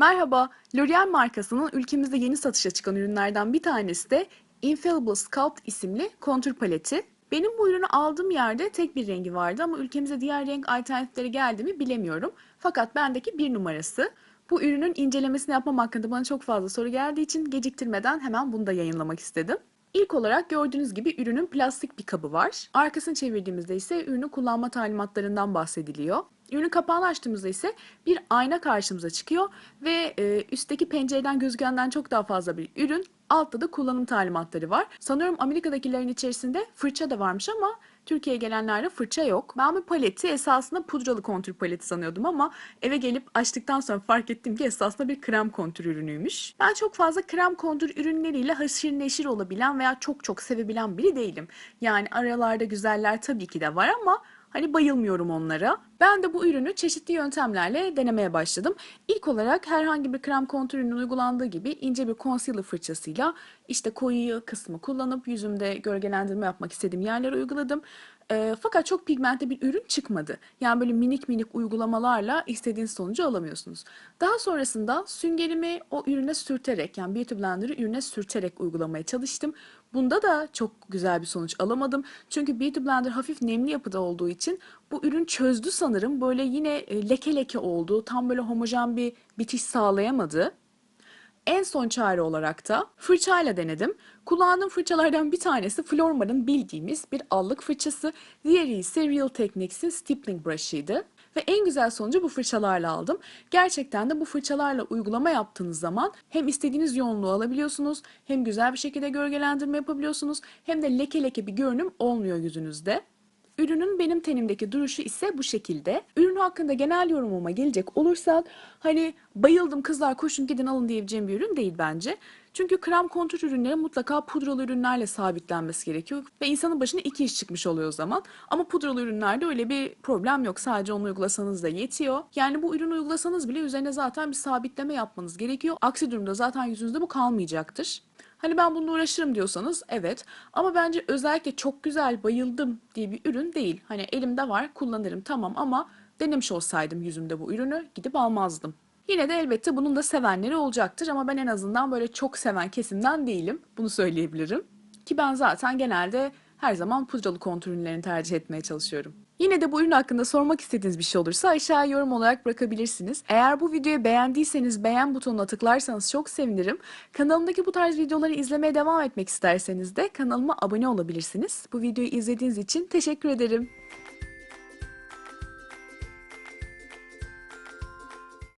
Merhaba, L'Oreal markasının ülkemizde yeni satışa çıkan ürünlerden bir tanesi de Infallible Sculpt isimli kontür paleti. Benim bu ürünü aldığım yerde tek bir rengi vardı ama ülkemize diğer renk alternatifleri geldi mi bilemiyorum. Fakat bendeki bir numarası. Bu ürünün incelemesini yapmam hakkında bana çok fazla soru geldiği için geciktirmeden hemen bunu da yayınlamak istedim. İlk olarak gördüğünüz gibi ürünün plastik bir kabı var. Arkasını çevirdiğimizde ise ürünü kullanma talimatlarından bahsediliyor. Ürünün kapağını açtığımızda ise bir ayna karşımıza çıkıyor ve e, üstteki pencereden gözükenden çok daha fazla bir ürün. Altta da kullanım talimatları var. Sanıyorum Amerika'dakilerin içerisinde fırça da varmış ama Türkiye'ye gelenlerde fırça yok. Ben bu paleti esasında pudralı kontür paleti sanıyordum ama eve gelip açtıktan sonra fark ettim ki esasında bir krem kontür ürünüymüş. Ben çok fazla krem kontür ürünleriyle haşır neşir olabilen veya çok çok sevebilen biri değilim. Yani aralarda güzeller tabii ki de var ama Hani bayılmıyorum onlara. Ben de bu ürünü çeşitli yöntemlerle denemeye başladım. İlk olarak herhangi bir krem kontürünün uygulandığı gibi ince bir concealer fırçasıyla işte koyu kısmı kullanıp yüzümde gölgelendirme yapmak istediğim yerlere uyguladım. E, fakat çok pigmentli bir ürün çıkmadı. Yani böyle minik minik uygulamalarla istediğiniz sonucu alamıyorsunuz. Daha sonrasında süngerimi o ürüne sürterek yani Beauty Blender'ı ürüne sürterek uygulamaya çalıştım. Bunda da çok güzel bir sonuç alamadım. Çünkü Beauty Blender hafif nemli yapıda olduğu için bu ürün çözdü sanırım. Böyle yine leke leke oldu. Tam böyle homojen bir bitiş sağlayamadı. En son çare olarak da fırçayla denedim. Kullandığım fırçalardan bir tanesi Flormar'ın bildiğimiz bir allık fırçası. Diğeri ise Real Techniques'in Stippling Brush'ıydı. Ve en güzel sonucu bu fırçalarla aldım. Gerçekten de bu fırçalarla uygulama yaptığınız zaman hem istediğiniz yoğunluğu alabiliyorsunuz, hem güzel bir şekilde gölgelendirme yapabiliyorsunuz, hem de leke leke bir görünüm olmuyor yüzünüzde. Ürünün benim tenimdeki duruşu ise bu şekilde. Ürün hakkında genel yorumuma gelecek olursak hani bayıldım kızlar koşun gidin alın diyebileceğim bir ürün değil bence. Çünkü krem kontür ürünleri mutlaka pudralı ürünlerle sabitlenmesi gerekiyor ve insanın başına iki iş çıkmış oluyor o zaman. Ama pudralı ürünlerde öyle bir problem yok. Sadece onu uygulasanız da yetiyor. Yani bu ürünü uygulasanız bile üzerine zaten bir sabitleme yapmanız gerekiyor. Aksi durumda zaten yüzünüzde bu kalmayacaktır. Hani ben bununla uğraşırım diyorsanız evet ama bence özellikle çok güzel bayıldım diye bir ürün değil. Hani elimde var kullanırım tamam ama denemiş olsaydım yüzümde bu ürünü gidip almazdım. Yine de elbette bunun da sevenleri olacaktır ama ben en azından böyle çok seven kesimden değilim. Bunu söyleyebilirim. Ki ben zaten genelde her zaman pudralı kontur ürünlerini tercih etmeye çalışıyorum. Yine de bu ürün hakkında sormak istediğiniz bir şey olursa aşağıya yorum olarak bırakabilirsiniz. Eğer bu videoyu beğendiyseniz beğen butonuna tıklarsanız çok sevinirim. Kanalımdaki bu tarz videoları izlemeye devam etmek isterseniz de kanalıma abone olabilirsiniz. Bu videoyu izlediğiniz için teşekkür ederim.